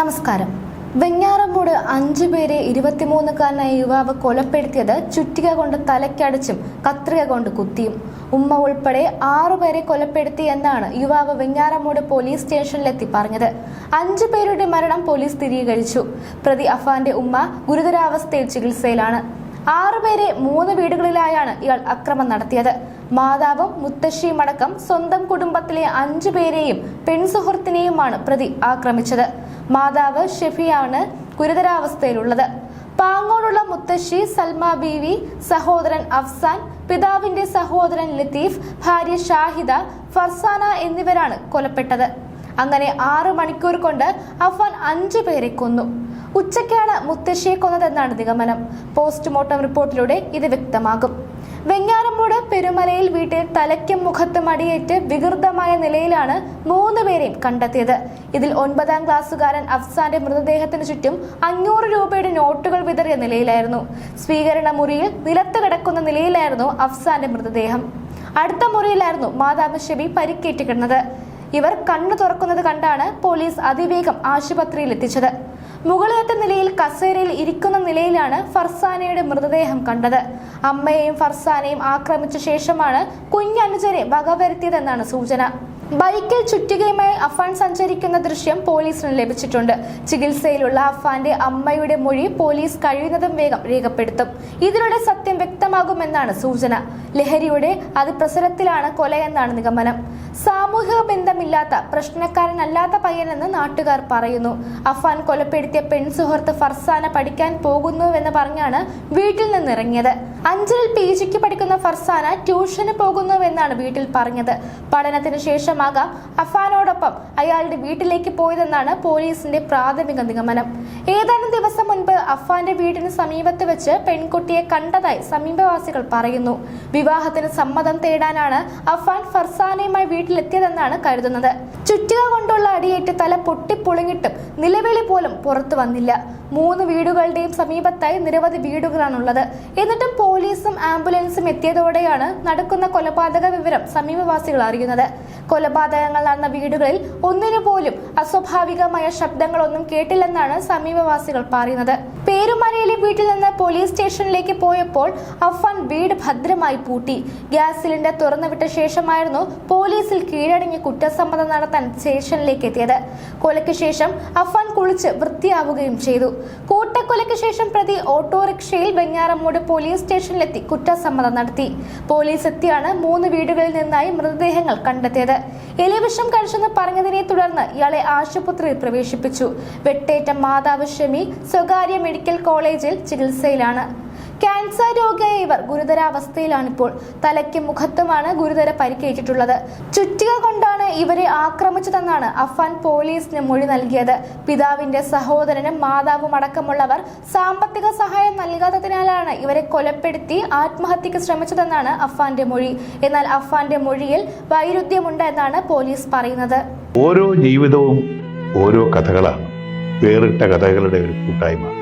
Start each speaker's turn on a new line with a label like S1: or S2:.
S1: നമസ്കാരം. വെഞ്ഞാറമ്മൂട് അഞ്ചു പേരെ ഇരുപത്തിമൂന്നുകാരനായ യുവാവ് കൊലപ്പെടുത്തിയത് ചുറ്റിക കൊണ്ട് തലയ്ക്കടിച്ചും കത്രിക കൊണ്ട് കുത്തിയും. ഉമ്മ ഉൾപ്പെടെ ആറുപേരെ കൊലപ്പെടുത്തി എന്നാണ് യുവാവ് വെഞ്ഞാറമ്മൂട് പോലീസ് സ്റ്റേഷനിലെത്തി പറഞ്ഞത്. അഞ്ചു പേരുടെ മരണം പോലീസ് സ്ഥിരീകരിച്ചു. പ്രതി അഫാന്റെ ഉമ്മ ഗുരുതരാവസ്ഥയിൽ ചികിത്സയിലാണ്. ആറുപേരെ മൂന്ന് വീടുകളിലായാണ് ഇയാൾ അക്രമം നടത്തിയത്. മാതാവും മുത്തശ്ശിയും അടക്കം സ്വന്തം കുടുംബത്തിലെ അഞ്ചു പേരെയും പെൺസുഹൃത്തിനെയുമാണ് പ്രതി ആക്രമിച്ചത്. മാതാവ് ഷെഫിയാണ് ഗുരുതരാവസ്ഥയിലുള്ളത്. പാങ്ങോടുള്ള മുത്തശ്ശി സൽമ ബീവി സഹോദരൻ അഫ്സാൻ പിതാവിന്റെ സഹോദരൻ ലത്തീഫ് ഭാര്യ ഷാഹിദ ഫർസാന എന്നിവരാണ് കൊലപ്പെട്ടത്. അങ്ങനെ ആറ് മണിക്കൂർ കൊണ്ട് അഫാൻ അഞ്ചു പേരെ കൊന്നു. ഉച്ചയ്ക്കാണ് മുത്തശ്ശിയെ കൊന്നതെന്നാണ് നിഗമനം. പോസ്റ്റ്മോർട്ടം റിപ്പോർട്ടിലൂടെ ഇത് വ്യക്തമാകും. വെങ്ങാറമ്മൂട് പെരുമലയിൽ വീട്ടിൽ തലയ്ക്കും മുഖത്തും അടിയേറ്റ് വികൃതമായ നിലയിലാണ് മൂന്ന് പേരെയും കണ്ടെത്തിയത്. ഇതിൽ ഒൻപതാം ക്ലാസ്സുകാരൻ അഫ്സാന്റെ മൃതദേഹത്തിന് ചുറ്റും അഞ്ഞൂറ് രൂപയുടെ നോട്ടുകൾ വിതറിയ നിലയിലായിരുന്നു. സ്വീകരണ മുറിയിൽ നിലത്ത് കിടക്കുന്ന നിലയിലായിരുന്നു അഫ്സാന്റെ മൃതദേഹം. അടുത്ത മുറിയിലായിരുന്നു മാതാവ് ഷെബി പരിക്കേറ്റ് കിടന്നത്. ഇവർ കണ്ണു തുറക്കുന്നത് കണ്ടാണ് പോലീസ് അതിവേഗം ആശുപത്രിയിൽ എത്തിച്ചത് മുകളിലത്തെ നിലയിൽ കസേരയിൽ ഇരിക്കുന്ന നിലയിലാണ് ഫർസാനയുടെ മൃതദേഹം കണ്ടത്. അമ്മയെയും ഫർസാനയും ആക്രമിച്ച ശേഷമാണ് കുഞ്ഞനുജരെ വകവരുത്തിയതെന്നാണ് സൂചന. ബൈക്കിൽ ചുറ്റുകയുമായി അഫാൻ സഞ്ചരിക്കുന്ന ദൃശ്യം പോലീസിന് ലഭിച്ചിട്ടുണ്ട്. ചികിത്സയിലുള്ള അഫാന്റെ അമ്മയുടെ മൊഴി പോലീസ് കഴിയുന്നതും വേഗം രേഖപ്പെടുത്തും. ഇതിലൂടെ സത്യം വ്യക്തമാകുമെന്നാണ് സൂചന. ലഹരിയുടെ അതിപ്രസരത്തിലാണ് കൊലയെന്നാണ് നിഗമനം. സാമൂഹിക ബന്ധമില്ലാത്ത പ്രശ്നക്കാരനല്ലാത്ത പയ്യനെന്ന് നാട്ടുകാർ പറയുന്നു. അഫാൻ കൊലപ്പെടുത്തിയ പെൺസുഹൃത്ത് ഫർസാന പഠിക്കാൻ പോകുന്നുവെന്ന് പറഞ്ഞാണ് വീട്ടിൽ നിന്നിറങ്ങിയത്. അഞ്ചലിൽ പി ജിക്ക് പഠിക്കുന്ന ഫർസാന ട്യൂഷന് പോകുന്നുവെന്നാണ് വീട്ടിൽ പറഞ്ഞത്. പഠനത്തിന് ശേഷമാകാം അഫാനോടൊപ്പം അയാളുടെ വീട്ടിലേക്ക് പോയതെന്നാണ് പോലീസിന്റെ പ്രാഥമിക നിഗമനം. ഏതാനും ദിവസം മുൻപ് അഫാന്റെ വീടിന് സമീപത്ത് വെച്ച് പെൺകുട്ടിയെ കണ്ടതായി സമീപവാസികൾ പറയുന്നു. വിവാഹത്തിന് സമ്മതം തേടാനാണ് അഫാൻ ഫർസാനയുമായി വീട്ടിലെത്തിയതെന്നാണ് കരുതുന്നത്. ചുറ്റുക കൊണ്ടുള്ള അടിയേറ്റ് തല പൊട്ടിപ്പൊളിഞ്ഞിട്ടും നിലവിളി പോലും പുറത്തു വന്നില്ല. മൂന്ന് വീടുകളുടെയും സമീപത്തായി നിരവധി വീടുകളാണുള്ളത്. എന്നിട്ടും പോലീസും ആംബുലൻസും എത്തിയതോടെയാണ് നടക്കുന്ന കൊലപാതക വിവരം സമീപവാസികൾ അറിയുന്നത്. കൊലപാതകങ്ങൾ നടന്ന വീടുകളിൽ ഒന്നിനു പോലും അസ്വാഭാവികമായ ശബ്ദങ്ങളൊന്നും കേട്ടില്ലെന്നാണ് സമീപവാസികൾ പറയുന്നത്. പേരുമലയിലെ വീട്ടിൽ നിന്ന് പോലീസ് സ്റ്റേഷനിലേക്ക് പോയപ്പോൾ അഫാൻ വീട് ഭദ്രമായി പൂട്ടി. ഗ്യാസ് സിലിണ്ടർ തുറന്നുവിട്ട ശേഷമായിരുന്നു പോലീസിൽ കീഴടങ്ങി കുറ്റസമ്മതം നടത്താൻ സ്റ്റേഷനിലേക്ക് എത്തിയത്. കൊലയ്ക്ക് ശേഷം അഫാൻ കുളിച്ച് വൃത്തിയാവുകയും ചെയ്തു. കൂട്ടക്കൊലയ്ക്ക് ശേഷം പ്രതി ഓട്ടോറിക്ഷയിൽ വെഞ്ഞാറമ്മൂട് പോലീസ് സ്റ്റേഷനിലെത്തി കുറ്റസമ്മതം നടത്തി. പോലീസ് എത്തിയാണ് മൂന്ന് വീടുകളിൽ നിന്നായി മൃതദേഹങ്ങൾ കണ്ടെത്തിയത്. എലിവിഷം കഴിച്ചെന്ന് പറഞ്ഞതിനെ തുടർന്ന് ഇയാളെ ആശുപത്രിയിൽ പ്രവേശിപ്പിച്ചു. വെട്ടേറ്റ മാതാവ് ഷമി സ്വകാര്യ മെഡിക്കൽ കോളേജിൽ ചികിത്സയിലാണ്. ക്യാൻസർ രോഗിയായ ഇവർ ഗുരുതരാവസ്ഥയിലാണിപ്പോൾ. തലയ്ക്കും മുഖത്തുമാണ് ഗുരുതര പരിക്കേറ്റിട്ടുള്ളത്. ചുറ്റിക കൊണ്ടാണ് ഇവരെ ആക്രമിച്ചതെന്നാണ് അഫാൻ പോലീസിന് മൊഴി നൽകിയത്. പിതാവിന്റെ സഹോദരനും മാതാവും അടക്കമുള്ളവർ സാമ്പത്തിക സഹായം നൽകാത്തതിനാലാണ് ഇവരെ കൊലപ്പെടുത്തി ആത്മഹത്യക്ക് ശ്രമിച്ചതെന്നാണ് അഫാന്റെ മൊഴി. എന്നാൽ അഫാന്റെ മൊഴിയിൽ വൈരുദ്ധ്യമുണ്ട് എന്നാണ് പോലീസ് പറയുന്നത്.
S2: ഓരോ ജീവിതവും ഓരോ കഥകളാണ്. വേറിട്ട കഥകളുടെ ഒരു കൂട്ടായ്മ.